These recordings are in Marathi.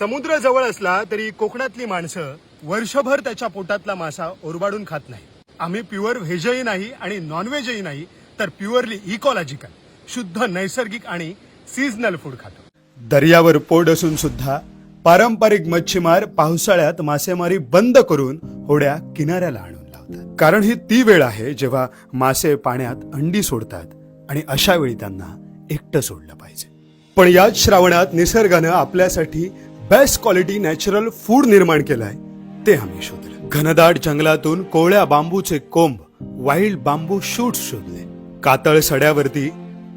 समुद्र जवळ असला तरी कोकणातली माणसं वर्षभर त्याच्या पोटातला मासा ओरबाडून खात नाही. आम्ही प्युअर व्हेजही नाही आणि नॉनव्हेजही नाही तर प्युअरली इकॉलॉजिकल शुद्ध नैसर्गिक आणि सीझनल फूड खातो. दर्यावर पोट असून सुद्धा पारंपरिक मच्छीमार पावसाळ्यात मासेमारी बंद करून होड्या किनाऱ्याला आणून लावतात. कारण ही ती वेळ आहे जेव्हा मासे पाण्यात अंडी सोडतात आणि अशा वेळी त्यांना एकटं सोडलं पाहिजे. पण याच श्रावणात निसर्गानं आपल्यासाठी बेस्ट क्वालिटी नॅचरल फूड निर्माण केलंय. ते आम्ही शोधलं. घनदाट जंगलातून कोवळ्या बांबूचे कोंब वाईल्ड बांबू शूट शोधले. कातळ सड्यावरती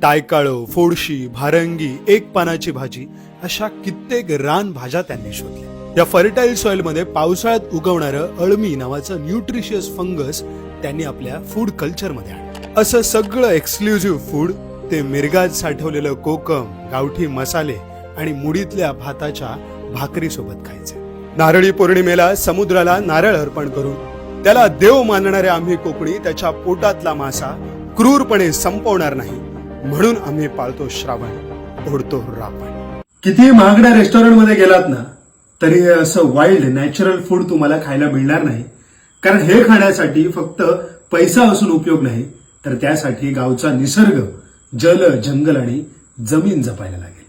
टायकाळो फोडशी भारंगी एक पानाची भाजी अशा कित्येक रान भाज्या त्यांनी शोधल्या. या फर्टाईल सॉइलमध्ये पावसाळ्यात उगवणारं अळमी नावाचं न्यूट्रिशियस फंगस त्यांनी आपल्या फूड कल्चरमध्ये आणलं. असं सगळं एक्सक्लुझिव्ह फूड ते मिरगात साठवलेलं कोकम गावठी मसाले आणि मुडीतल्या भाताच्या भाकरी सोबत खायचे. नारळी पौर्णिमेला समुद्राला नारळ अर्पण करून त्याला देव मानणारे आम्ही कोकणी त्याच्या पोटातला मासा क्रूरपणे संपवणार नाही म्हणून आम्ही पाळतो श्रावण ओढतो रावण. किती महागड्या रेस्टॉरंटमध्ये गेलात ना तरी असं वाईल्ड नॅचरल फूड तुम्हाला खायला मिळणार नाही. कारण हे खाण्यासाठी फक्त पैसा असून उपयोग नाही तर त्यासाठी गावचा निसर्ग जल जंगल आणि जमीन जपायला लागेल.